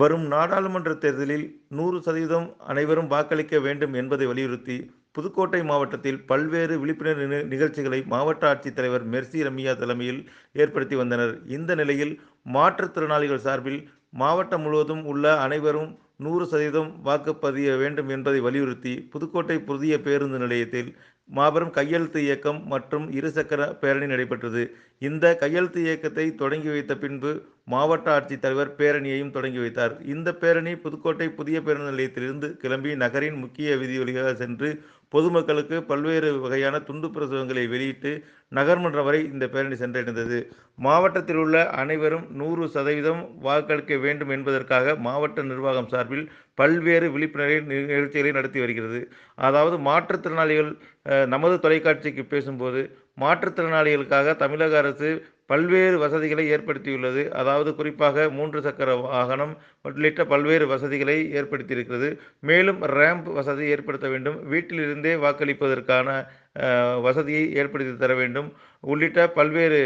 வரும் நாடாளுமன்ற தேர்தலில் நூறு சதவீதம் அனைவரும் வாக்களிக்க வேண்டும் என்பதை வலியுறுத்தி புதுக்கோட்டை மாவட்டத்தில் பல்வேறு விழிப்புணர்வு நிகழ்ச்சிகளை மாவட்ட ஆட்சித்தலைவர் மெர்சி ரம்யா தலைமையில் ஏற்படுத்தி வந்தனர். இந்த நிலையில் மாற்றுத்திறனாளிகள் சார்பில் மாவட்டம் முழுவதும் உள்ள அனைவரும் நூறு சதவீதம் வாக்குப்பதிய வேண்டும் என்பதை வலியுறுத்தி புதுக்கோட்டை புதிய பேருந்து நிலையத்தில் மாபெரும் கையெழுத்து இயக்கம் மற்றும் இருசக்கர பேரணி நடைபெற்றது. இந்த கையெழுத்து இயக்கத்தை தொடங்கி வைத்த பின்பு மாவட்ட ஆட்சித்தலைவர் பேரணியையும் தொடங்கி வைத்தார். இந்த பேரணி புதுக்கோட்டை புதிய பேருந்து நிலையத்திலிருந்து கிளம்பி நகரின் முக்கிய வீதி வழியாக சென்று பொதுமக்களுக்கு பல்வேறு வகையான துண்டு பிரசுரங்களை வெளியிட்டு நகர்மன்றம் வரை இந்த பேரணி சென்றடைந்தது. மாவட்டத்தில் உள்ள அனைவரும் நூறு சதவீதம் வாக்களிக்க வேண்டும் என்பதற்காக மாவட்ட நிர்வாகம் சார்பில் பல்வேறு விழிப்புணர்வு நிகழ்ச்சிகளை நடத்தி வருகிறது. அதாவது மாற்றுத்திறனாளிகள் நமது தொலைக்காட்சிக்கு பேசும்போது மாற்றுத்திறனாளிகளுக்காக தமிழக அரசு பல்வேறு வசதிகளை ஏற்படுத்தியுள்ளது. அதாவது குறிப்பாக மூன்று சக்கர வாகனம் உள்ளிட்ட பல்வேறு வசதிகளை ஏற்படுத்தியிருக்கிறது. மேலும் ரேம்ப் வசதி ஏற்படுத்த வேண்டும். வீட்டிலிருந்தே வாக்களிப்பதற்கான வசதியை ஏற்படுத்தி தர வேண்டும். உள்ளிட்ட பல்வேறு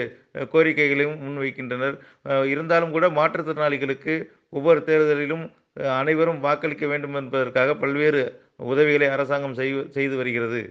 கோரிக்கைகளையும் முன்வைக்கின்றனர். இருந்தாலும் கூட மாற்றுத்திறனாளிகளுக்கு ஒவ்வொரு தேர்தலிலும் அனைவரும் வாக்களிக்க வேண்டும் என்பதற்காக பல்வேறு உதவிகளை அரசாங்கம் செய்து வருகிறது.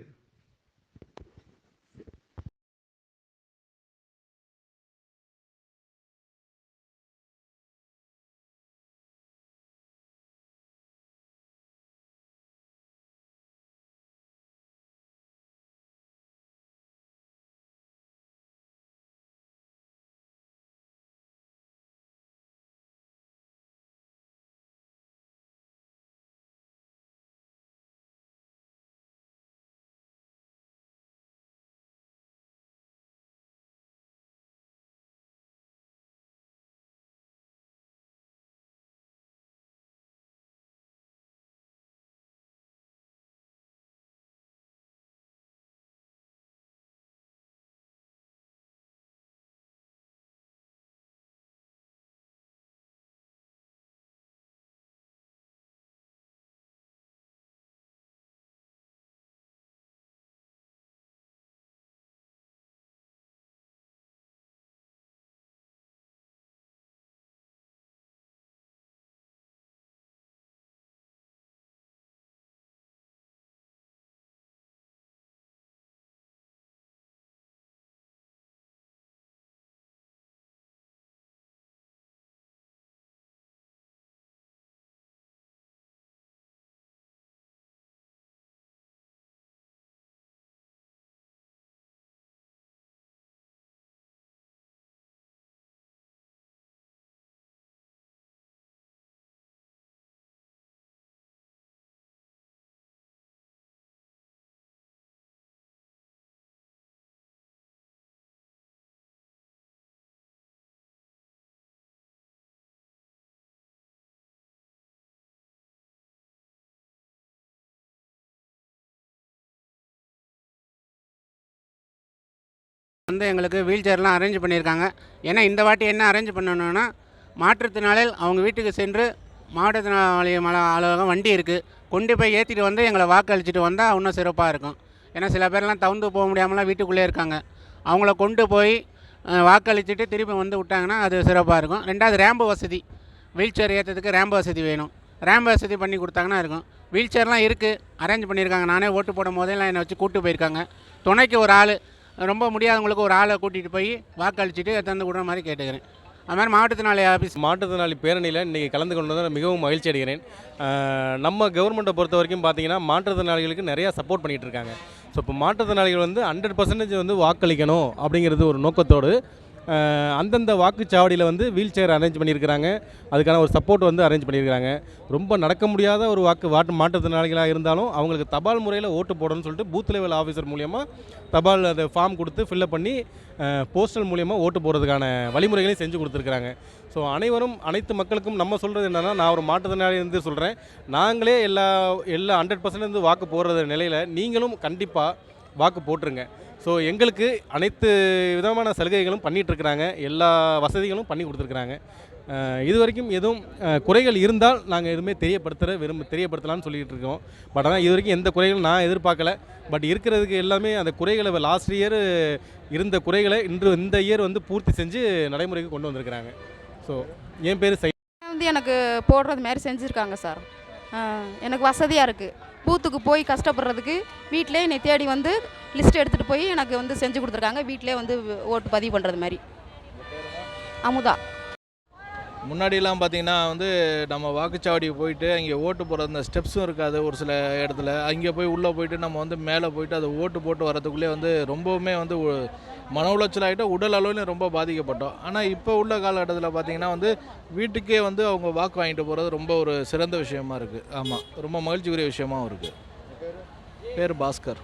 வந்து எங்களுக்கு வீல் சேர்லாம் அரேஞ்ச் பண்ணியிருக்காங்க. ஏன்னா இந்த வாட்டி என்ன அரேஞ்ச் பண்ணணும்னா மாற்றுத்திறனாளிகள் அவங்க வீட்டுக்கு சென்று மாற்றுத்திறனாளி மல அலுவலகம் வண்டி இருக்குது கொண்டு போய் ஏற்றிட்டு வந்து எங்களை வாக்களிச்சுட்டு வந்தால் இன்னும் சிறப்பாக இருக்கும். ஏன்னா சில பேர்லாம் தவுந்து போக முடியாமலாம் வீட்டுக்குள்ளே இருக்காங்க. அவங்கள கொண்டு போய் வாக்களிச்சுட்டு திருப்பி வந்து விட்டாங்கன்னா அது சிறப்பாக இருக்கும். ரெண்டாவது ரேம்பு வசதி. வீல் சேர் ஏற்றதுக்கு ரேம்பு வசதி வேணும். ரேம்பு வசதி பண்ணி கொடுத்தாங்கன்னா இருக்கும். வீல் சேர்லாம் இருக்குது அரேஞ்ச் பண்ணியிருக்காங்க. நானே ஓட்டு போடும் போதெல்லாம் என்னை வச்சு கூப்பிட்டு போயிருக்காங்க. துணைக்கு ஒரு ஆள். ரொம்ப முடியாதவங்களுக்கு ஒரு ஆளை கூட்டிகிட்டு போய் வாக்களிச்சுட்டு தந்து விடுற மாதிரி கேட்டுக்கிறேன். அது மாதிரி மாற்றுத்திறனாளி ஆஃபீஸ் மாற்றுத்திறனாளி பேரணியில் இன்றைக்கி கலந்து கொண்டதில் மிகவும் மகிழ்ச்சி அடைகிறேன். நம்ம கவர்மெண்ட்டை பொறுத்த வரைக்கும் பார்த்தீங்கன்னா மாற்றுத்திறனாளிகளுக்கு நிறையா சப்போர்ட் பண்ணிகிட்டு இருக்காங்க. ஸோ இப்போ மாற்றுத்திறனாளிகள் வந்து ஹண்ட்ரட் பர்சன்டேஜ் வந்து வாக்களிக்கணும் அப்படிங்கிறது ஒரு நோக்கத்தோடு அந்தந்த வாக்குச்சாவடியில் வந்து வீல் சேர் அரேஞ்ச் பண்ணியிருக்கிறாங்க. அதுக்கான ஒரு சப்போர்ட் வந்து அரேஞ்ச் பண்ணியிருக்கிறாங்க. ரொம்ப நடக்க முடியாத ஒரு வாக்கு வாட்டு மாற்றுத்திறனாளிகளாக இருந்தாலும் அவங்களுக்கு தபால் முறையில் ஓட்டு போடணும்னு சொல்லிட்டு பூத் லெவல் ஆஃபீஸர் மூலியமாக தபால் அதை ஃபார்ம் கொடுத்து ஃபில்லப் பண்ணி போஸ்டல் மூலியமாக ஓட்டு போடுறதுக்கான வழிமுறைகளையும் செஞ்சு கொடுத்துருக்குறாங்க. ஸோ அனைவரும் அனைத்து மக்களுக்கும் நம்ம சொல்கிறது என்னென்னா நான் ஒரு மாற்றுத்திறனாளி இருந்து சொல்கிறேன் நாங்களே எல்லா எல்லா ஹண்ட்ரட் பர்சன்ட் இருந்து வாக்கு போடுற நிலையில் நீங்களும் கண்டிப்பாக வாக்கு போட்டுருங்க. ஸோ எங்களுக்கு அனைத்து விதமான சலுகைகளும் பண்ணிட்டு இருக்கிறாங்க எல்லா வசதிகளும் பண்ணி கொடுத்துருக்குறாங்க. இது வரைக்கும் எதுவும் குறைகள் இருந்தால் நாங்கள் எதுவுமே தெரியப்படுத்துகிற விரும்ப தெரியப்படுத்தலாம்னு சொல்லிகிட்டு இருக்கோம். பட் ஆனால் இது வரைக்கும் எந்த குறைகளும் நான் எதிர்பார்க்கல. பட் இருக்கிறதுக்கு எல்லாமே அந்த குறைகளை லாஸ்ட் இயர் இருந்த குறைகளை இன்று இந்த இயர் வந்து பூர்த்தி செஞ்சு நடைமுறைக்கு கொண்டு வந்திருக்கிறாங்க. ஸோ என் பேர் சை வந்து எனக்கு போடுறது மாதிரி செஞ்சுருக்காங்க சார். எனக்கு வசதியாக இருக்குது பூத்துக்கு போய் கஷ்டப்படுறதுக்கு வீட்டிலே என்னை தேடி வந்து லிஸ்ட் எடுத்துகிட்டு போய் எனக்கு வந்து செஞ்சு கொடுத்துருக்காங்க. வீட்டிலே வந்து ஓட்டு பதிவு பண்ணுறது மாதிரி. அமுதா. முன்னாடிலாம் பார்த்திங்கன்னா வந்து நம்ம வாக்குச்சாவடி போயிட்டு அங்கே ஓட்டு போகிற அந்த ஸ்டெப்ஸும் இருக்காது ஒரு சில இடத்துல. அங்கே போய் உள்ளே போயிட்டு நம்ம வந்து மேலே போயிட்டு அதை ஓட்டு போட்டு வரதுக்குள்ளே வந்து ரொம்பவுமே வந்து மன உளைச்சல் ஆகிட்டு உடல் அளவுலையும் ரொம்ப பாதிக்கப்பட்டோம். ஆனால் இப்போ உள்ள காலகட்டத்தில் பார்த்தீங்கன்னா வந்து வீட்டுக்கே வந்து அவங்க வாக்கு வாங்கிட்டு போகிறது ரொம்ப ஒரு சிறந்த விஷயமா இருக்குது ஆமாம் ரொம்ப மகிழ்ச்சிக்குரிய விஷயமாவும் இருக்குது பேர் பாஸ்கர்.